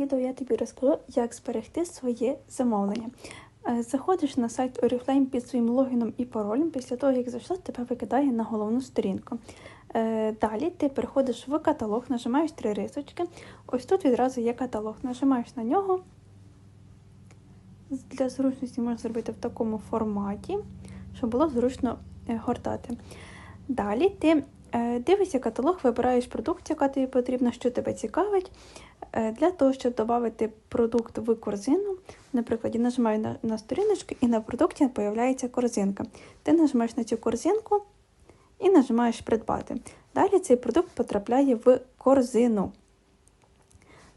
відео я тобі розкажу, як зберегти своє замовлення. Е, Заходиш на сайт Oriflame під своїм логіном і паролем. Після того, як зайшла, тебе викидає на головну сторінку. Е, Далі ти переходиш в каталог, нажимаєш три рисочки. Ось тут відразу є каталог. Нажимаєш на нього. Для зручності можна зробити в такому форматі, щоб було зручно е, гортати. Далі ти дивишся каталог, вибираєш продукт, яка тобі потрібна, що тебе цікавить. Е, Для того, щоб додати продукт в корзину, наприклад, я нажимаю на, на сторіночку і на продукті з'являється корзинка. Ти нажимаєш на цю корзинку і нажимаєш придбати. Далі цей продукт потрапляє в корзину.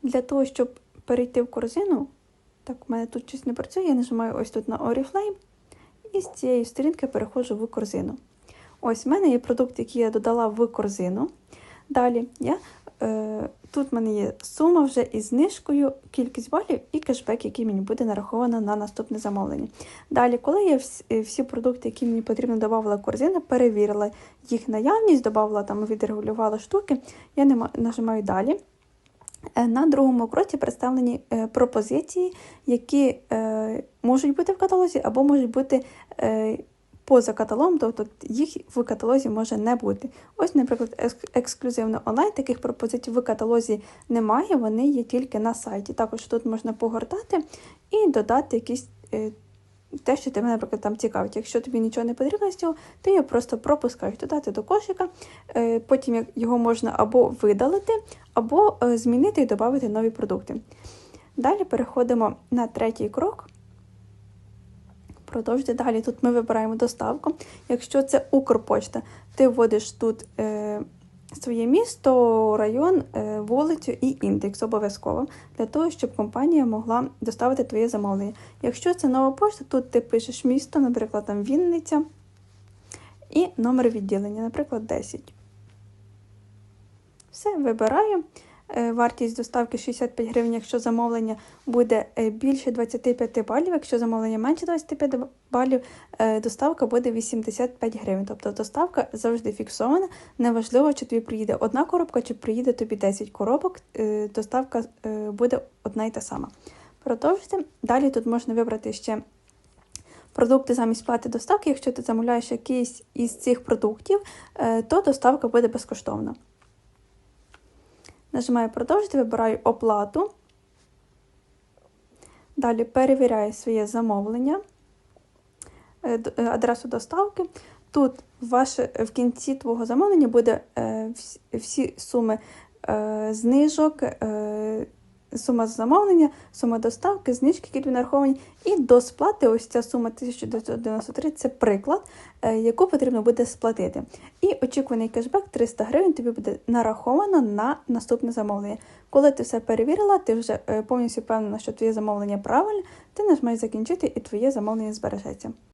Для того, щоб перейти в корзину, так, у мене тут щось не працює, я нажимаю ось тут на Oriflame і з цієї сторінки переходжу в корзину. Ось в мене є продукт, який я додала в корзину. Далі я, е, тут в мене є сума вже із знижкою, кількість балів і кешбек, який мені буде нараховано на наступне замовлення. Далі, коли я всі, е, всі продукти, які мені потрібно, додавала в корзину, перевірила їх наявність, додавала там, відрегулювала штуки, я нема- нажимаю далі. Е, На другому кроці представлені е, пропозиції, які можуть бути в каталозі або можуть бути поза каталогом, тобто їх в каталозі може не бути. Ось, наприклад, ексклюзивно онлайн таких пропозицій в каталозі немає, вони є тільки на сайті. Також тут можна погортати і додати якісь. е, те, що тебе, наприклад, там цікавить. Якщо тобі нічого не потрібно з цього, ти його просто пропускаєш додати до кошика. Е, Потім його можна або видалити, або е, змінити і додати нові продукти. Далі переходимо на третій крок. Продовжуйте далі. Тут ми вибираємо доставку. Якщо це Укрпочта, ти вводиш тут е, своє місто, район, е, вулицю і індекс обов'язково для того, щоб компанія могла доставити твоє замовлення. Якщо це нова пошта, тут ти пишеш місто, наприклад, там Вінниця, і номер відділення, наприклад, 10. Все, вибираю. Е, Вартість доставки 65 гривень, якщо замовлення буде е, більше 25 балів, якщо замовлення менше 25 балів, е, доставка буде 85 гривень. Тобто доставка завжди фіксована. Неважливо, чи тобі приїде одна коробка, чи приїде тобі 10 коробок, доставка буде одна і та сама. Продовжуйте. Далі тут можна вибрати ще продукти замість плати доставки. Якщо ти замовляєш якийсь із цих продуктів, то доставка буде безкоштовна. Нажимаю продовжити, вибираю оплату. Далі перевіряю своє замовлення, е, е, адресу доставки. Тут ваше, в кінці твого замовлення буде е, всі, суми е, знижок, е, сума замовлення, сума доставки, знижки, які нараховані. І до сплати ось ця сума 1993 це приклад, е, яку потрібно буде сплатити. І очікуваний кешбек 300 гривень тобі буде нараховано на наступне замовлення. Коли ти все перевірила, ти вже е, повністю впевнена, що твоє замовлення правильне, ти нажмеш закінчити і твоє замовлення збережеться.